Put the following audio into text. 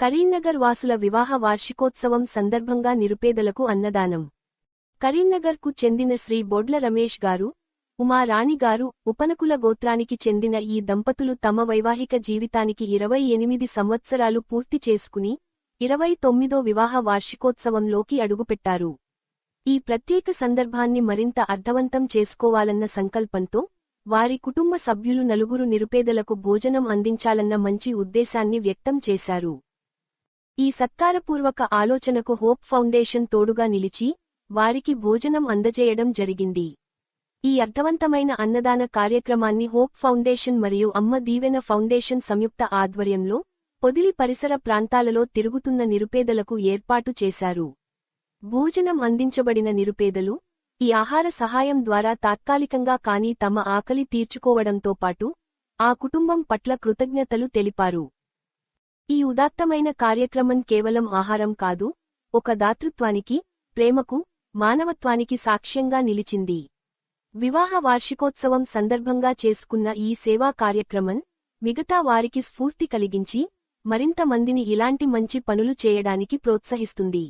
కరీంనగర్ వాసుల వివాహ వార్షికోత్సవం సందర్భంగా నిరుపేదలకు అన్నదానం. కరీంనగర్కు చెందిన శ్రీ బొడ్ల రమేష్ గారు ఉమారాణిగారు గారు ఉపనకుల గోత్రానికి చెందిన ఈ దంపతులు తమ వైవాహిక జీవితానికి ఇరవై ఎనిమిది సంవత్సరాలు పూర్తి చేసుకుని ఇరవై తొమ్మిదో వివాహ వార్షికోత్సవంలోకి అడుగుపెట్టారు. ఈ ప్రత్యేక సందర్భాన్ని మరింత అర్థవంతం చేసుకోవాలన్న సంకల్పంతో వారి కుటుంబ సభ్యులు నలుగురు నిరుపేదలకు భోజనం అందించాలన్న మంచి ఉద్దేశాన్ని వ్యక్తం చేశారు. ఈ సత్కారపూర్వక ఆలోచనకు హోప్ ఫౌండేషన్ తోడుగా నిలిచి వారికి భోజనం అందజేయడం జరిగింది. ఈ అర్థవంతమైన అన్నదాన కార్యక్రమాన్ని హోప్ ఫౌండేషన్ మరియు అమ్మ దీవెన ఫౌండేషన్ సంయుక్త ఆధ్వర్యంలో పొదిలి పరిసర ప్రాంతాలలో తిరుగుతున్న నిరుపేదలకు ఏర్పాటు చేశారు. భోజనం అందించబడిన నిరుపేదలు ఈ ఆహార సహాయం ద్వారా తాత్కాలికంగా కానీ తమ ఆకలి తీర్చుకోవడంతో పాటు ఆ కుటుంబం పట్ల కృతజ్ఞతలు తెలిపారు. ఈ ఉదాత్తమైన కార్యక్రమం కేవలం ఆహారం కాదు ఒక దాతృత్వానికి ప్రేమకు మానవత్వానికి సాక్ష్యంగా నిలిచింది. వివాహ వార్షికోత్సవం సందర్భంగా చేసుకున్న ఈ సేవా కార్యక్రమం మిగతా వారికి స్ఫూర్తి కలిగించి మరింత మందిని ఇలాంటి మంచి పనులు చేయడానికి ప్రోత్సహిస్తుంది.